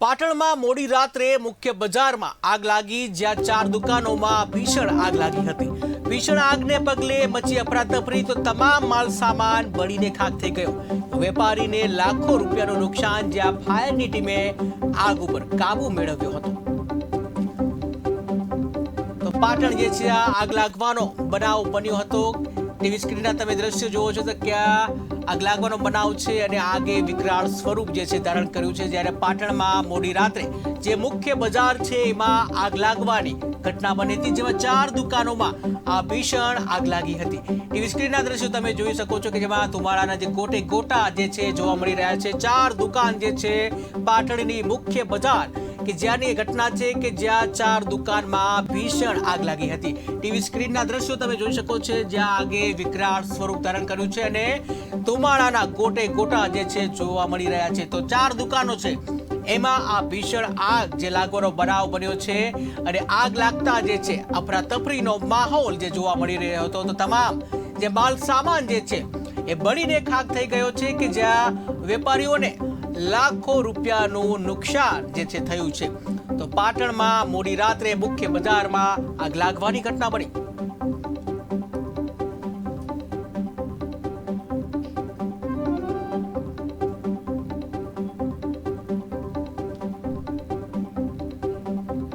પાટણમાં મોડી રાત્રે મુખ્ય બજારમાં આગ લાગી, જ્યાં ચાર દુકાનોમાં ભીષણ આગ લાગી હતી. ભીષણ આગને પગલે મચી અફરાતફરી તો તમામ માલ સામાન બળીને ખાક થઈ ગયો. વેપારીને લાખો રૂપિયાનું નુકસાન જ્યાં ફાયરની ટીમે આગ ઉપર કાબુ મેળવ્યો હતો. તો પાટણ જે છે આગ લાગવાનો બનાવ બન્યો હતો. ટીવી સ્ક્રીનના તમે દ્રશ્યો જોવો છો તો ક્યાં આગ લાગવાનો બનાવ છે અને આગે વિકરાળ સ્વરૂપ જે છે ધારણ કર્યું છે જ્યારે પાટણમાં મોડી રાત્રે જે મુખ્ય બજાર છે એમાં આગ લાગવાની ઘટના બની હતી, જેમાં ચાર દુકાનોમાં આ ભીષણ આગ લાગી હતી. ટીવી સ્ક્રીનના દ્રશ્યો તમે જોઈ શકો છો કે જેમાં તુમારાના જે ગોટે ગોટા જે છે જોવા મળી રહ્યા છે, ચાર દુકાન જે છે પાટણની મુખ્ય બજાર કે જ્યાંની ઘટના છે કે જ્યાં ચાર દુકાનમાં ભીષણ આગ લાગી હતી. ટીવી સ્ક્રીનના દ્રશ્યો તમે જોઈ શકો છો, જ્યાં આગે વિકરાળ સ્વરૂપ ધારણ કર્યું છે અને ધુમાડાના ગોટે ગોટા જે છે જોવા મળી રહ્યા છે. તો ચાર દુકાનો છે. એમાં આ ભીષણ આગ જે લાગવાનો બનાવ બન્યો છે અને આગ લાગતા જે છે, અફરાતફરીનો માહોલ જે જોવા મળી રહ્યો હતો. તો તમામ જે માલ સામાન જે છે, એ બળીને ખાક થઈ ગયો છે કે જ્યાં વેપારીઓને લાખો રૂપિયાનું નુકસાન જે છે થયું છે. તો પાટણમાં મોડી રાત્રે મુખ્ય બજારમાં આગ લાગવાની ઘટના બની.